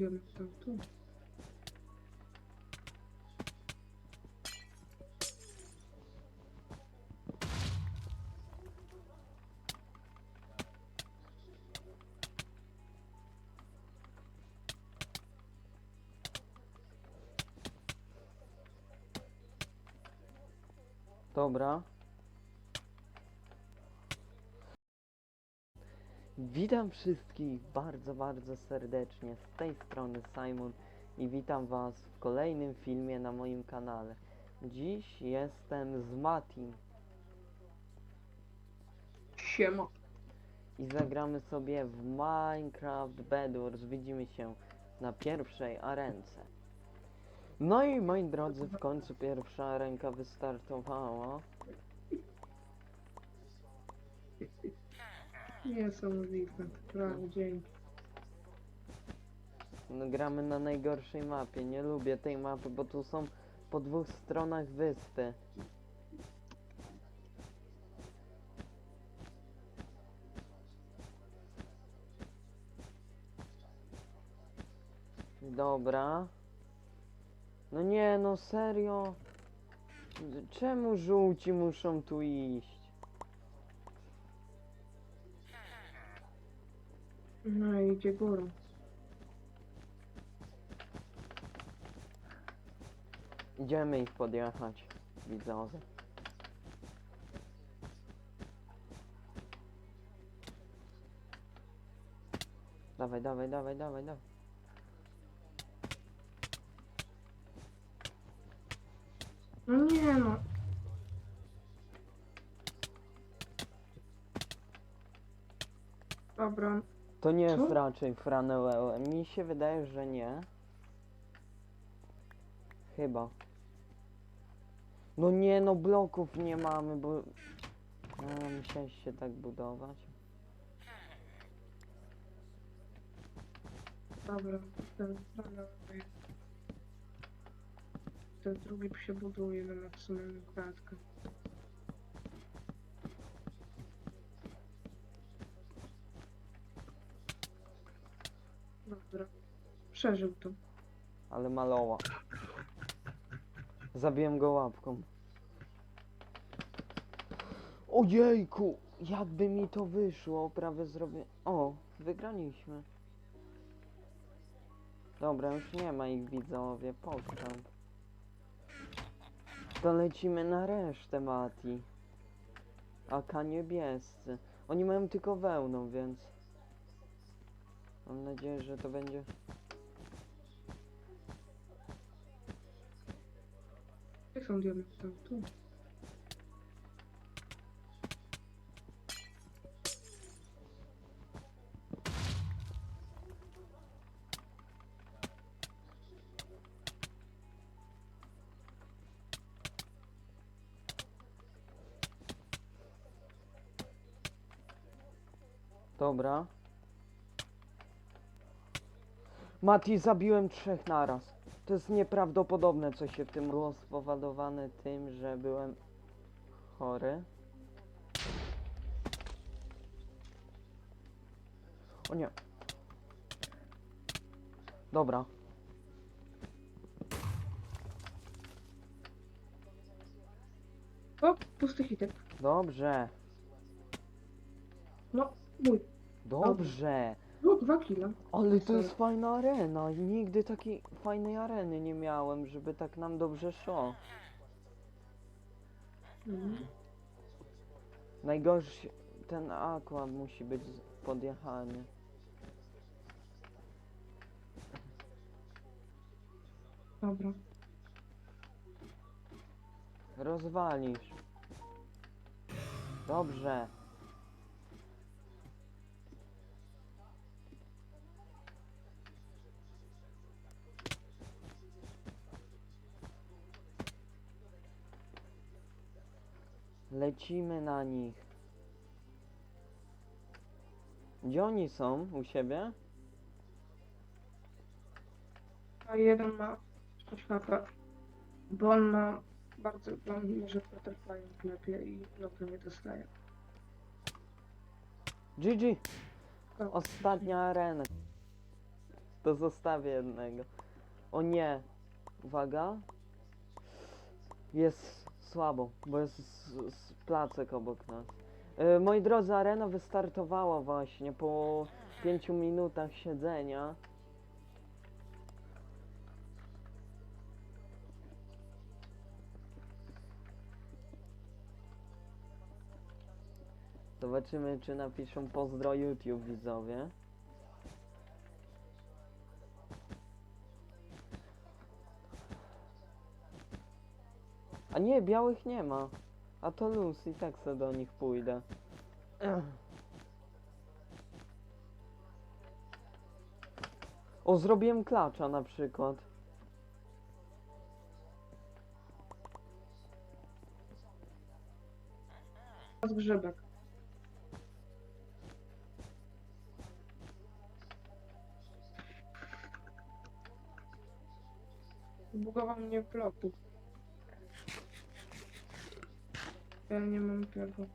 Idziemy tam tu. Dobra. Witam wszystkich bardzo, bardzo serdecznie. Z tej strony Simon i witam Was w kolejnym filmie na moim kanale. Dziś jestem z Matim Siema. i zagramy sobie w Minecraft Bedwars. Widzimy się na pierwszej arence. No i moi drodzy, w końcu pierwsza arenka wystartowała. Niesamowite. Prawie dzięki. No, gramy na najgorszej mapie. Nie lubię tej mapy, bo tu są po dwóch stronach wyspy. Dobra. No nie, no serio. Czemu żółci muszą tu iść? No i idzie górą. Idziemy ich podjechać, widzowie. Dawaj, dawaj, dawaj, dawaj, dawaj. No nie no. Dobra. To nie jest raczej Franełe. Mi się wydaje, że nie. Chyba. No nie, no bloków nie mamy, bo... A, musiałeś się tak budować. Dobra. Ten, ten, ten drugi się buduje na maksymalną klatkę. Dobra. Przeżył to. Ale maloła. Zabiłem go łapką. Ojejku! Jakby mi to wyszło, prawie zrobię... O, wygraliśmy. Dobra, już nie ma ich widzowie, pokczam. To lecimy na resztę, Mati. Aka niebiescy. Oni mają tylko wełną, więc... Mam nadzieję, że to będzie... Jak są diamenty tam? Tu. Dobra. Mati, zabiłem trzech naraz. To jest nieprawdopodobne, co się w tym było spowodowane tym, że byłem chory. O nie. Dobra. O, pusty hitek. Dobrze. No, mój. Dobrze. No, dwa kila. Ale to jest fajna arena. Nigdy takiej fajnej areny nie miałem, żeby tak nam dobrze szło. Mhm. Najgorszy ten aqua musi być z- podjechany. Dobra. Rozwalisz. Dobrze. Lecimy na nich. Gdzie oni są? U siebie? A jeden ma 6 HP. Bo on ma bardzo, on może butterflying lepiej i bloku nie dostaje. GG! Ostatnia arena. To zostawię jednego. O nie. Uwaga. Jest słabo, bo jest s- s- placek obok nas. E, moi drodzy, arena wystartowała właśnie po 5 minutach siedzenia. Zobaczymy, czy napiszą pozdro YouTube widzowie. A nie, białych nie ma. A to luz i tak sobie do nich pójdę. O, zrobiłem klacza na przykład. Z grzybek. Zbugował mnie w bloku. Ja nie mam tego.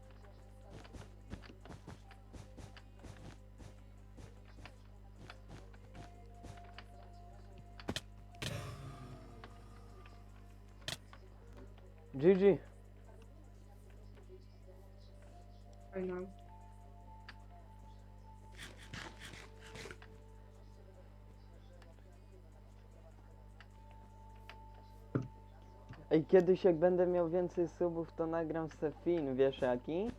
Ej, kiedyś jak będę miał więcej subów, to nagram se film, wiesz jaki?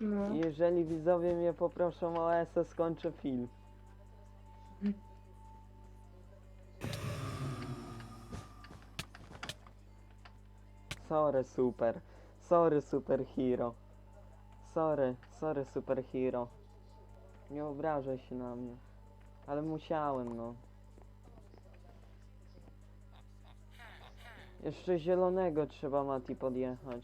No. Jeżeli widzowie mnie poproszą o SS, skończę film. Sorry, super. Sorry, superhero. Sorry, sorry, superhero. Nie obrażaj się na mnie. Ale musiałem, no. Jeszcze zielonego trzeba Mati podjechać.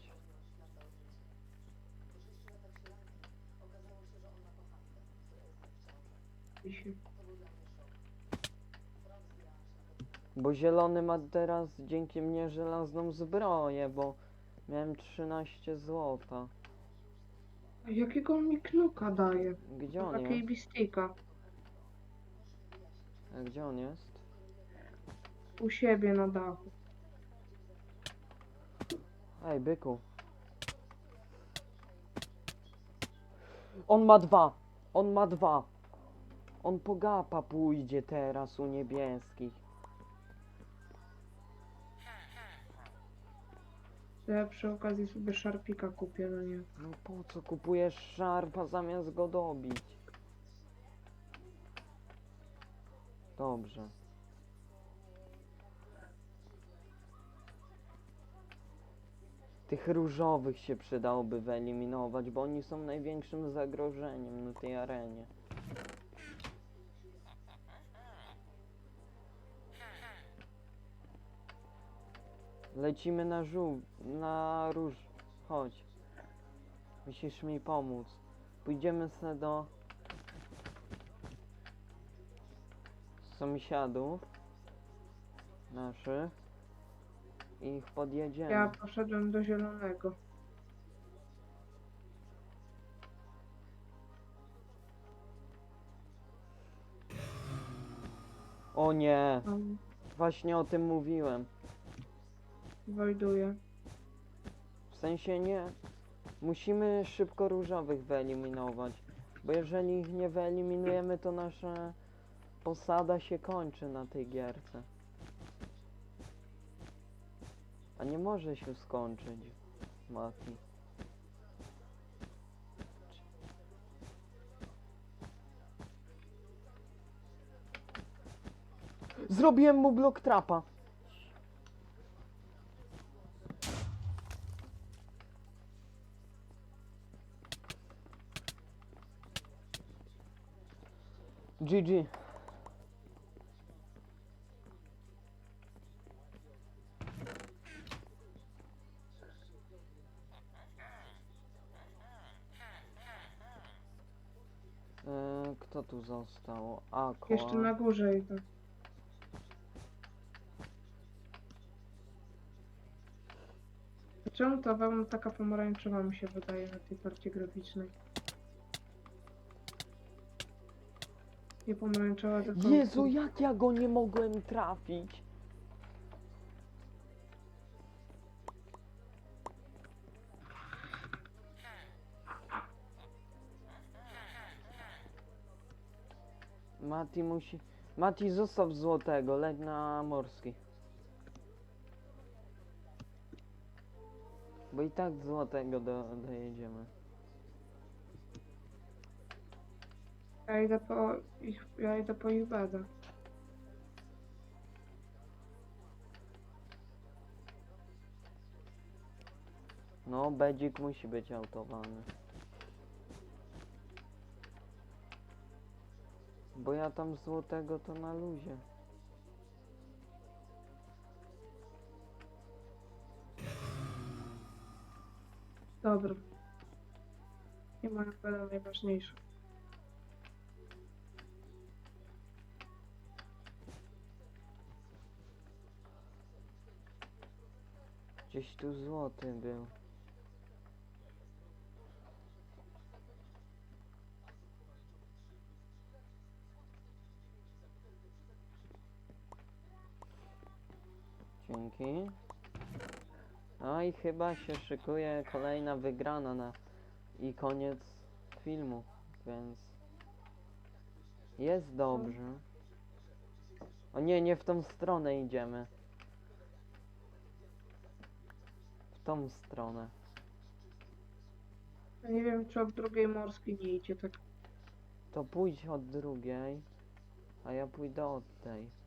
Bo zielony ma teraz dzięki mnie żelazną zbroję, bo miałem 13 złota. A jakiego on mi knuka daje? Gdzie on Takiej jest? bistika. A Gdzie on jest? U siebie na dachu. Ej, byku. On ma dwa. On ma dwa. On po gapa pójdzie teraz u niebieskich. Ja przy okazji sobie szarpika kupię, no nie. No po co kupujesz szarpa zamiast go dobić? Dobrze. Tych różowych się przydałoby wyeliminować, bo oni są największym zagrożeniem na tej arenie. Lecimy na na róż. Chodź. Musisz mi pomóc. Pójdziemy sobie do sąsiadów naszych i ich podjedziemy. Ja poszedłem do zielonego. O nie, Tam właśnie o tym mówiłem. wojduję. W sensie nie. Musimy szybko różowych wyeliminować. Bo jeżeli ich nie wyeliminujemy, to nasza posada się kończy na tej gierce. A nie może się skończyć, Mati. Zrobiłem mu blok trapa. GG. E, Kto tu został? Aqua. Jeszcze na górze idę. Czemu ta wełna taka pomarańczowa mi się wydaje na tej karcie graficznej? Nie pomarańczowa, tylko... Jezu, jak ja go nie mogłem trafić? Mati musi... Mati, zostaw złotego, leć na morski. Bo i tak złotego do, dojedziemy. Ja idę po ich, ja idę po ich. No, bedzik musi być autowany. Bo ja tam złotego to na luzie. Dobra. Nie ma beda najważniejsze. Gdzieś tu złoty był. Dzięki. No i chyba się szykuje kolejna wygrana na i koniec filmu, więc jest dobrze. O nie, nie w tą stronę idziemy. W tą stronę. Ja nie wiem, czy od drugiej morskiej nie idzie tak. To pójdź od drugiej, a ja pójdę od tej.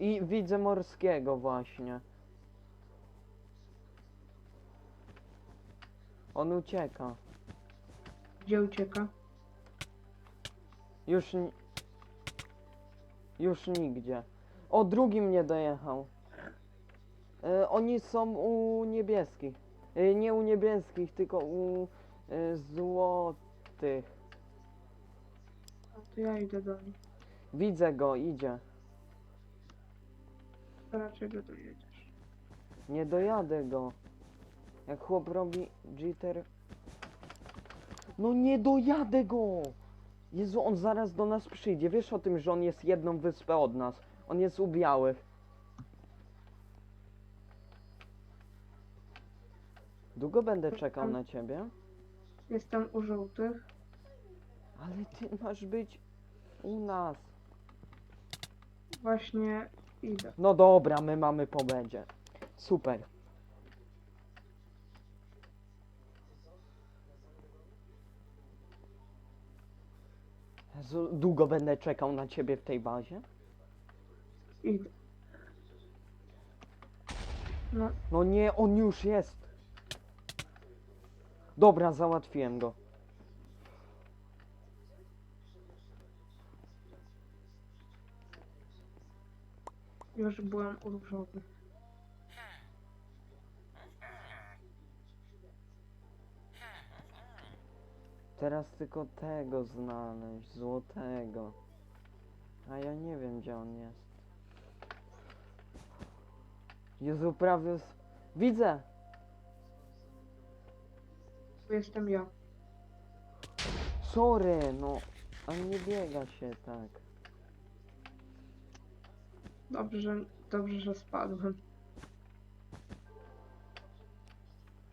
I widzę morskiego właśnie. On ucieka. Gdzie ucieka? Już ni- Już nigdzie. O, drugi mnie dojechał. E, oni są u niebieskich. E, nie u niebieskich, tylko u e, złotych. A to ja idę do nich. Widzę go, idzie. To raczej go dojedziesz. Nie dojadę go. Jak chłop robi jitter. No nie dojadę go! Jezu, on zaraz do nas przyjdzie. Wiesz o tym, że on jest jedną wyspę od nas. On jest u białych. Długo będę czekał na ciebie? Jestem u żółtych. Ale ty masz być u nas. Właśnie idę. No dobra, my mamy po będzie. Super. Jezu, długo będę czekał na ciebie w tej bazie? Idę. No, No nie, on już jest. Dobra, załatwiłem go. Już byłem u żółtych. Teraz tylko tego znaleźć, złotego. A ja nie wiem gdzie on jest. Jezu, prawie... s- Widzę! Tu jestem ja. Sorry, no. A nie biega się tak. Dobrze, że, dobrze, że spadłem.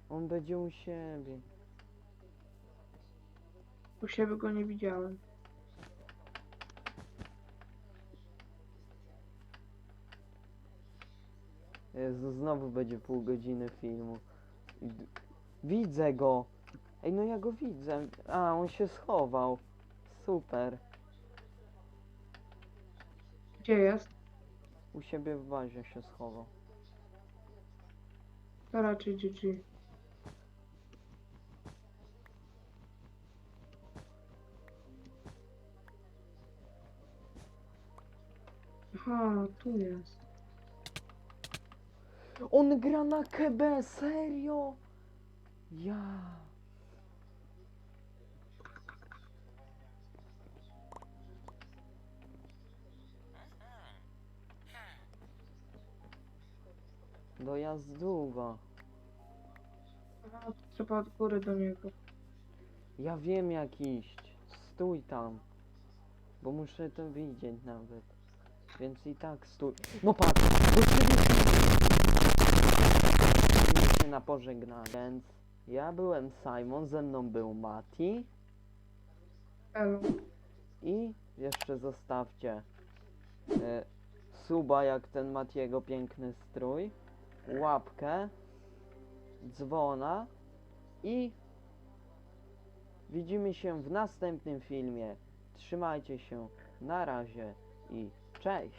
On będzie u siebie. U siebie go nie widziałem. Jezu, znowu będzie pół godziny filmu. Widzę go! Ej, no ja go widzę. A, on się schował. Super. Gdzie jest? U siebie w bazie się schował. To raczej GG. Aha, tu jest. On gra na KB, serio? Ja. Dojazd długo. Aha, to trzeba od góry do niego. Ja wiem jak iść. Stój tam. Bo muszę to widzieć nawet. Więc i tak stój. No patrz! Widzimy się na pożegnanie. Więc ja byłem Simon, ze mną był Mati. Elo. I jeszcze zostawcie e, suba jak ten Matiego piękny strój, łapkę, dzwona i widzimy się w następnym filmie. Trzymajcie się, na razie i cześć!